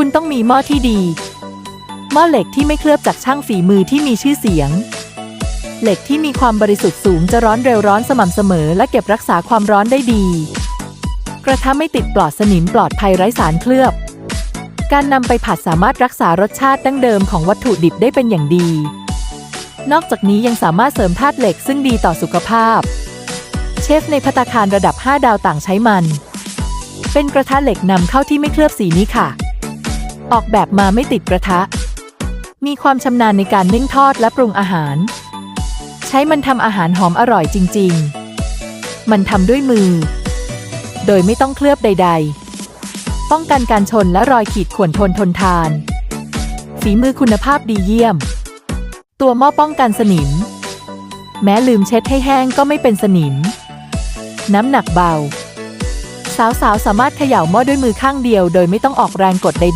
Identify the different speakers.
Speaker 1: คุณต้องมีหม้อที่ดี หม้อเหล็กที่ไม่เคลือบจากช่างฝีมือที่มีชื่อเสียง เหล็กที่มีความบริสุทธิ์สูงจะร้อนเร็วร้อนสม่ำเสมอ และเก็บรักษาความร้อนได้ดี กระทะไม่ติดปลอดสนิมปลอดภัยไร้สารเคลือบ การนำไปผัดสามารถรักษารสชาติดั้งเดิมของวัตถุดิบได้เป็นอย่างดี นอกจากนี้ยังสามารถเสริมธาตุเหล็กซึ่งดีต่อสุขภาพ เชฟในพัตคารระดับ 5 ดาวต่างใช้มัน เป็นกระทะเหล็กนำเข้าที่ไม่เคลือบสีนี้ค่ะ ออกแบบมาไม่ติดกระทะ มีความชำนาญในการนึ่งทอดและปรุงอาหาร ใช้มันทำอาหารหอมอร่อยจริง ๆ มันทำด้วยมือ โดยไม่ต้องเคลือบใด ๆ ป้องกันการชนและรอยขีดข่วนทนทนทาน ฝีมือคุณภาพดีเยี่ยม ตัวหม้อป้องกันสนิม แม้ลืมเช็ดให้แห้งก็ไม่เป็นสนิม น้ำหนักเบาสาวๆสามารถเขย่าหม้อด้วยมือข้างเดียวโดยไม่ต้องออกแรงกดใดๆ